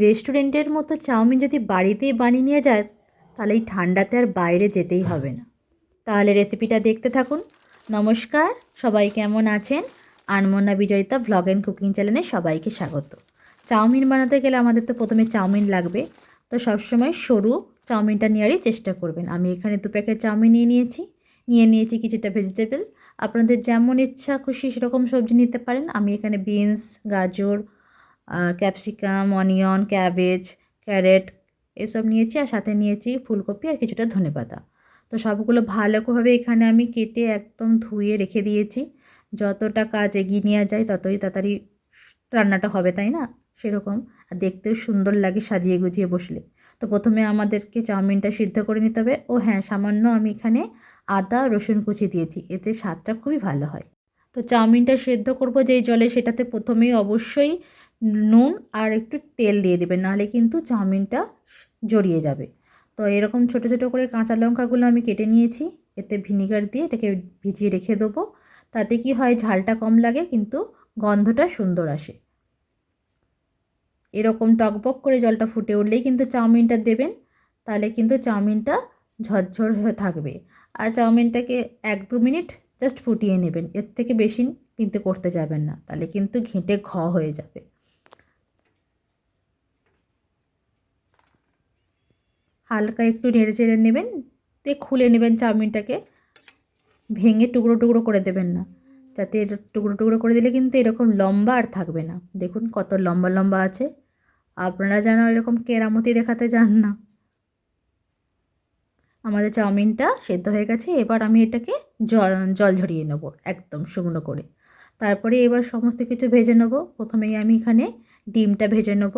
রেস্টুরেন্টের মতো চাউমিন যদি বাড়িতেই বানিয়ে নিয়ে যায়, তাহলে এই ঠান্ডাতে আর বাইরে যেতেই হবে না। তাহলে রেসিপিটা দেখতে থাকুন। নমস্কার, সবাই কেমন আছেন? Anmona Bijoyita vlog and cooking চ্যানেলে সবাইকে স্বাগত। চাউমিন বানাতে গেলে আমাদের তো প্রথমে চাউমিন লাগবে। তো সবসময় সরু চাউমিনটা নেওয়ারই চেষ্টা করবেন। আমি এখানে দু প্যাকেট চাউমিন নিয়ে নিয়েছি। নিয়ে নিয়েছি কিছুটা ভেজিটেবল। আপনাদের যেমন ইচ্ছা খুশি সেরকম সবজি নিতে পারেন। আমি এখানে বিনস, গাজর ক্যাপসিকাম অনিয়ন ক্যাবেজ ক্যারেট এসব নিয়েছি আর সাথে নিয়েছি ফুলকপি আর কিছুটা ধনেপাতা তো সবগুলো ভালোভাবে এখানে আমি কেটে একদম ধুয়ে রেখে দিয়েছি। যতটা কাজ এগিয়ে নেওয়া যায় ততই তাড়াতাড়ি রান্নাটা হবে, তাই না? সেরকম। আর দেখতেও সুন্দর লাগে সাজিয়ে গুজিয়ে বসলে। তো প্রথমে আমাদেরকে চাউমিনটা সিদ্ধ করে নিতে হবে। ও হ্যাঁ সামান্য আমি এখানে আদা, রসুন কুচি দিয়েছি। এতে স্বাদটা খুবই ভালো হয়। তো চাউমিনটা সেদ্ধ করব যেই জলে সেটাতে প্রথমেই অবশ্যই নুন আর একটু তেল দিয়ে দেবেন, নাহলে কিন্তু চাউমিনটা জড়িয়ে যাবে। তো এরকম ছোট ছোট করে কাঁচা লঙ্কাগুলো আমি কেটে নিয়েছি, এতে ভিনিগার দিয়ে এটাকে ভিজিয়ে রেখে দেবো। তাতে কি হয়, ঝালটা কম লাগে কিন্তু গন্ধটা সুন্দর আসে। এরকম টকবক করে জলটা ফুটে উঠলেই কিন্তু চাউমিনটা দেবেন, তাহলে কিন্তু চাউমিনটা ঝরঝর হয়ে থাকবে। আর চাউমিনটাকে এক দু মিনিট জাস্ট ফুটিয়ে নেবেন, এর থেকে বেশি কিন্তু করতে যাবেন না, তাহলে কিন্তু ঘেঁটে ঘ হয়ে যাবে। হালকা একটু নেড়ে চেড়ে নেবেন দিয়ে খুলে নেবেন চাউমিনটাকে। ভেঙে টুকরো টুকরো করে দেবেন না। যাতে টুকরো টুকরো করে দিলে কিন্তু এরকম লম্বা আর থাকবে না। দেখুন কত লম্বা লম্বা আছে। আপনারা যেন এরকম কেরামতি দেখাতে যান না। আমাদের চাউমিনটা সেদ্ধ হয়ে গেছে। এবার আমি এটাকে জল জল ঝরিয়ে নেব একদম শুকনো করে। তারপরে এবার সমস্ত কিছু ভেজে নেব। প্রথমেই আমি এখানে ডিমটা ভেজে নেব।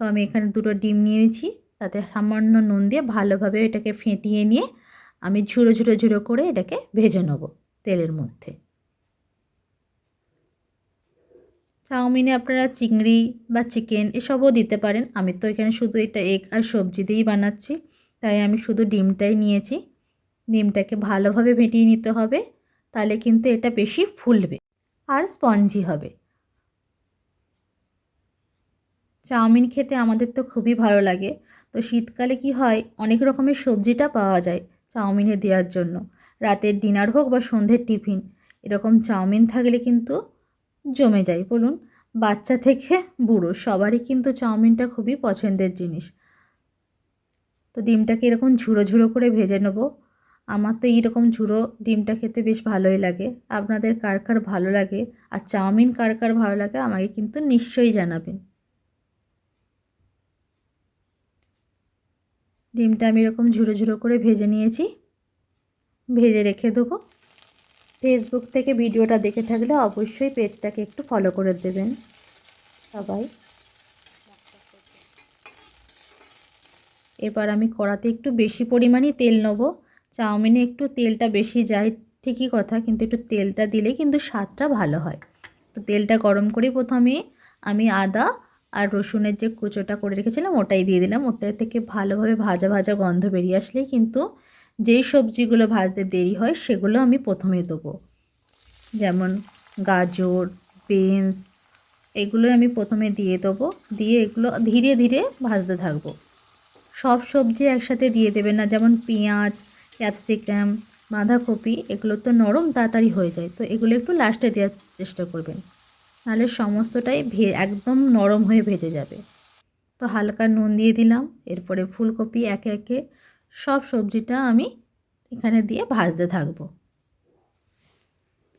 তো আমি এখানে দুটো ডিম নিয়েছি। তাতে সামান্য নুন দিয়ে ভালোভাবে এটাকে ফেটিয়ে নিয়ে আমি ঝুড়ো ঝুড়ো ঝুড়ো করে এটাকে ভেজে নেব তেলের মধ্যে। চাউমিনে আপনারা চিংড়ি বা চিকেন এসবও দিতে পারেন। আমি তো এখানে শুধু এটা এগ আর সবজি দিয়েই বানাচ্ছি, তাই আমি শুধু ডিমটাই নিয়েছি। ডিমটাকে ভালোভাবে ভেটিয়ে নিতে হবে, তাহলে কিন্তু এটা বেশি ফুলবে আর স্পঞ্জি হবে। চাউমিন খেতে আমাদের তো খুবই ভালো লাগে। তো শীতকালে কি হয়, অনেক রকমের সবজিটা পাওয়া যায় চাউমিনে দেওয়ার জন্য। রাতের ডিনার হোক বা সন্ধ্যের টিফিন, এরকম চাউমিন থাকলে কিন্তু জমে যায়। বলুন, বাচ্চা থেকে বুড়ো, সবারই কিন্তু চাউমিনটা খুবই পছন্দের জিনিস। তো ডিমটাকে এরকম ঝুড়ো ঝুড়ো করে ভেজে নেব। আমার তো এইরকম ঝুড়ো ডিমটা খেতে বেশ ভালোই লাগে। আপনাদের কার কার ভালো লাগে আর চাউমিন কার কার ভালো লাগে আমাকে কিন্তু নিশ্চয়ই জানাবেন। ডিমটা আমি এরকম ঝুড়ো ঝুড়ো করে ভেজে নিয়েছি। ভেজে রেখে দেবো। ফেসবুক থেকে ভিডিওটা দেখে থাকলে অবশ্যই পেজটাকে একটু ফলো করে দেবেন। সবাই। এবার আমি কড়াতে একটু বেশি পরিমাণই তেল নেব। চাউমিনে একটু তেলটা বেশি যায় ঠিকই কথা, কিন্তু একটু তেলটা দিলে কিন্তু স্বাদটা ভালো হয়। তো তেলটা গরম করে প্রথমে আমি আদা আর রসুনের যে কুচোটা করে রেখেছিলাম, ওটাই দিয়ে দিলাম। ওটা থেকে ভালোভাবে ভাজা ভাজা গন্ধ বেরিয়ে আসলেই কিন্তু যেই সবজিগুলো ভাজতে দেরি হয়, সেগুলো আমি প্রথমে দেবো। যেমন গাজর, বিনস এগুলো আমি প্রথমে দিয়ে দেবো। দিয়ে এগুলো ধীরে ধীরে ভাজতে থাকব। সব সবজি একসাথে দিয়ে দেবেন না। যেমন পেঁয়াজ, ক্যাপসিকাম, বাঁধাকপি, এগুলো তো নরম তাড়াতাড়ি হয়ে যায়। তো এগুলো একটু লাস্টে দেওয়ার চেষ্টা করবেন। নাহলে সমস্তটাই ভে, একদম নরম হয়ে ভেজে যাবে। তো হালকা নুন দিয়ে দিলাম, এরপরে ফুলকপি একে একে সব সবজিটা আমি এখানে দিয়ে ভাজতে থাকব।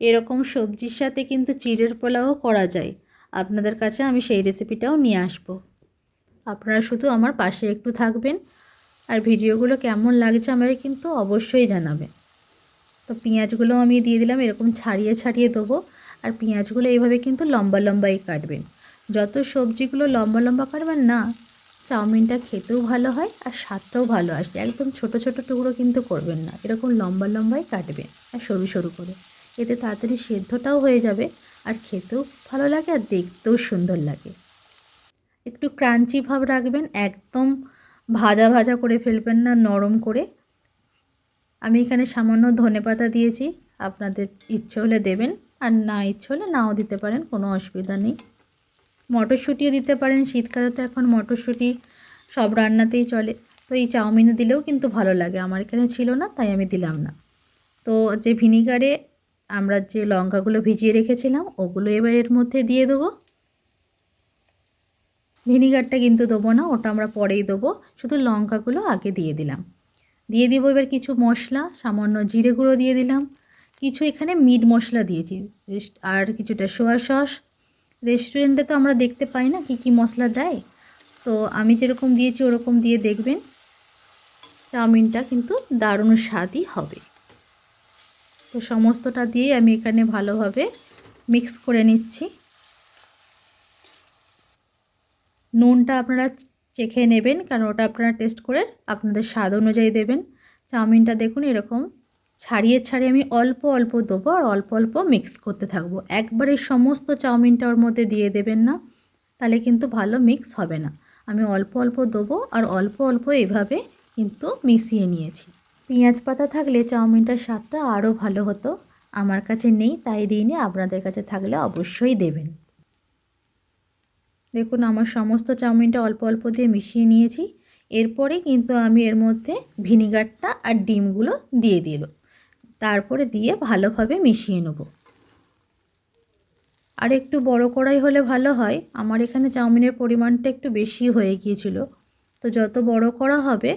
এরকম সবজির সাথে কিন্তু চিড়ের পোলাও করা যায়। আপনাদের কাছে আমি সেই রেসিপিটাও নিয়ে আসব। আপনারা শুধু আমার পাশে একটু থাকবেন, আর ভিডিওগুলো কেমন লাগছে আমাকে কিন্তু অবশ্যই জানাবেন। তো পেঁয়াজগুলো আমি দিয়ে দিলাম, এরকম ছাড়িয়ে ছাড়িয়ে দেবো। আর পেঁয়াজগুলো এইভাবে কিন্তু লম্বা লম্বাই কাটবেন। যত সবজিগুলো লম্বা লম্বা কাটবেন না, চাউমিনটা খেতেও ভালো হয় আর স্বাদটাও ভালো আসবে। একদম ছোট ছোট টুকরো কিন্তু করবেন না, এরকম লম্বা লম্বাই কাটবেন আর সরু সরু করে। এতে তাড়াতাড়ি সেদ্ধটাও হয়ে যাবে আর খেতেও ভালো লাগে আর দেখতেও সুন্দর লাগে। একটু ক্রাঞ্চি ভাব রাখবেন, একদম ভাজা ভাজা করে ফেলবেন না, নরম করে। আমি এখানে সামান্য ধনে পাতা দিয়েছি, আপনাদের ইচ্ছে হলে দেবেন। আর না ইচ্ছে হলে নাও দিতে পারেন, কোনো অসুবিধা নেই। মটরশুঁটিও দিতে পারেন, শীতকালে তো এখন মটরশুঁটি সব রান্নাতেই চলে। তো এই চাউমিনে দিলেও কিন্তু ভালো লাগে, আমার এখানে ছিল না, তাই আমি দিলাম না। তো যে ভিনিগারে আমরা যে লঙ্কাগুলো ভিজিয়ে রেখেছিলাম, ওগুলো এবার এর মধ্যে দিয়ে দেবো। ভিনিগারটা কিন্তু দেবো না, ওটা আমরা পরেই দেবো, শুধু লঙ্কাগুলো আগে দিয়ে দিলাম। দিয়ে দিব এবার কিছু মশলা, সামান্য জিরে গুঁড়ো দিয়ে দিলাম। কিছু এখানে মিট মশলা দিয়েছি। আর কিছুটা সোয়া সস। রেস্টুরেন্টে তো আমরা দেখতে পাই না কি কি মশলা দেয়। তো আমি যেরকম দিয়েছি ওরকম দিয়ে দেখবেন। চাউমিনটা কিন্তু দারুণ স্বাদই হবে। তো সমস্তটা দিয়ে আমি এখানে ভালোভাবে মিক্স করে নিচ্ছি। নুনটা আপনারা চেখে নেবেন, কারণ ওটা আপনারা টেস্ট করে আপনাদের স্বাদ অনুযায়ী দেবেন। চাউমিনটা দেখুন এরকম ছাড়িয়ে ছাড়িয়ে আমি অল্প অল্প দেবো আর অল্প অল্প মিক্স করতে থাকব। একবারে সমস্ত চাউমিনটা ওর মধ্যে দিয়ে দেবেন না, তাহলে কিন্তু ভালো মিক্স হবে না। আমি অল্প অল্প দেবো আর অল্প অল্প এভাবে কিন্তু মিশিয়ে নিয়েছি। পেঁয়াজ পাতা থাকলে চাউমিনটার স্বাদটা আরও ভালো হতো। আমার কাছে নেই, তাই দিইনি, আপনাদের কাছে থাকলে অবশ্যই দেবেন। দেখুন, আমার সমস্ত চাউমিনটা অল্প অল্প দিয়ে মিশিয়ে নিয়েছি। এরপরে কিন্তু আমি এর মধ্যে ভিনিগারটা আর ডিমগুলো দিয়ে দিল। তারপরে দিয়ে ভালোভাবে মিশিয়ে নেব। আর একটু বড় কড়াই হলে ভালো হয়। আমার এখানে চাউমিনের পরিমাণটা একটু বেশি হয়ে গিয়েছিল। তো যত বড় করা হবে,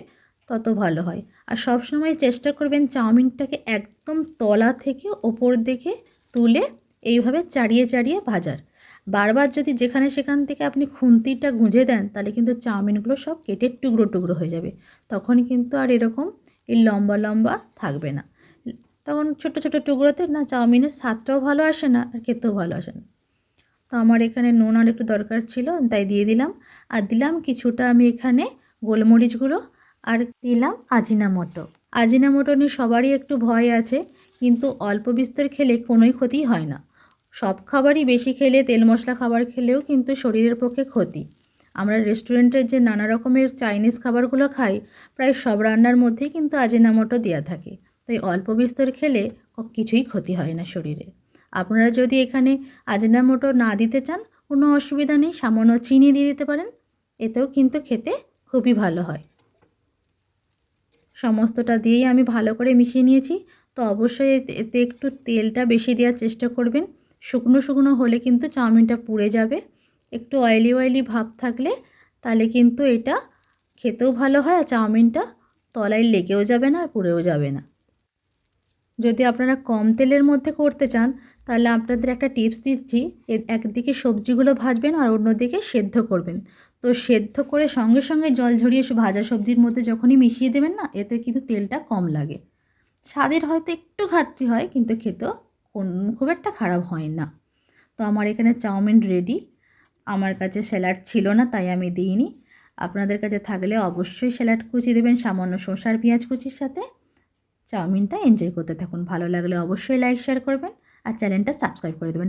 তত ভালো হয়। আর সব সময় চেষ্টা করবেন চাউমিনটাকে একদম তলা থেকে ওপর দিকে তুলে এইভাবে চাড়িয়ে চাড়িয়ে ভাজার। বারবার যদি যেখানে সেখান থেকে আপনি খুন্তিটা গুঁজে দেন, তাহলে কিন্তু চাউমিনগুলো সব কেটে টুকরো টুকরো হয়ে যাবে। তখন কিন্তু আর এরকম এই লম্বা লম্বা থাকবে না। তখন ছোট ছোট টুকরোতে, না, চাউমিনের স্বাদটাও ভালো আসে না আর খেতেও ভালো আসে না। তো আমার এখানে নুন আর একটু দরকার ছিল, তাই দিয়ে দিলাম। আর দিলাম কিছুটা আমি এখানে গোলমরিচ গুঁড়ো আর দিলাম আজিনা আজিনামোটো আজিনামোটো নিয়ে সবারই একটু ভয় আছে, কিন্তু অল্প বিস্তর খেলে কোনোই ক্ষতি হয় না। সব খাবারই বেশি খেলে, তেল মশলা খাবার খেলেও কিন্তু শরীরের পক্ষে ক্ষতি। আমরা রেস্টুরেন্টের যে নানা রকমের চাইনিজ খাবারগুলো খাই, প্রায় সব রান্নার মধ্যেই কিন্তু আজিনামোটো দেওয়া থাকে। তাই অল্প বিস্তর খেলে কিছুই ক্ষতি হয় না শরীরে। আপনারা যদি এখানে আজিনামোটো না দিতে চান, কোনো অসুবিধা নেই, সামান্য চিনি দিয়ে দিতে পারেন। এতেও কিন্তু খেতে খুবই ভালো হয়। সমস্তটা দিয়েই আমি ভালো করে মিশিয়ে নিয়েছি। তো অবশ্যই এতে একটু তেলটা বেশি দেওয়ার চেষ্টা করবেন। শুকনো শুকনো হলে কিন্তু চাউমিনটা পুড়ে যাবে। একটু অয়েলি অয়েলি ভাব থাকলে তাহলে কিন্তু এটা খেতেও ভালো হয় আর চাউমিনটা তলায় লেগেও যাবে না আর পুড়েও যাবে না। যদি আপনারা কম তেলের মধ্যে করতে চান, তাহলে আপনাদের একটা টিপস দিচ্ছি। এর একদিকে সবজিগুলো ভাজবেন আর অন্যদিকে সেদ্ধ করবেন। তো সেদ্ধ করে সঙ্গে সঙ্গে জল ঝরিয়ে ভাজা সবজির মধ্যে যখনই মিশিয়ে দেবেন না, এতে কিন্তু তেলটা কম লাগে। স্বাদের হয়তো একটু ঘাটতি হয়, কিন্তু খেতেও খুব একটা খারাপ হয় না। তো আমার এখানে চাউমিন রেডি আমার কাছে স্যালাড ছিল না, তাই আমি দিইনি। আপনাদের কাছে থাকলে অবশ্যই স্যালাড কুচি দেবেন, সামান্য শসার পেঁয়াজ কুচির সাথে। চাউমিনটা এনজয় করতে থাকুন। ভালো লাগলে অবশ্যই লাইক শেয়ার করবেন আর চ্যানেলটা সাবস্ক্রাইব করে দেবেন।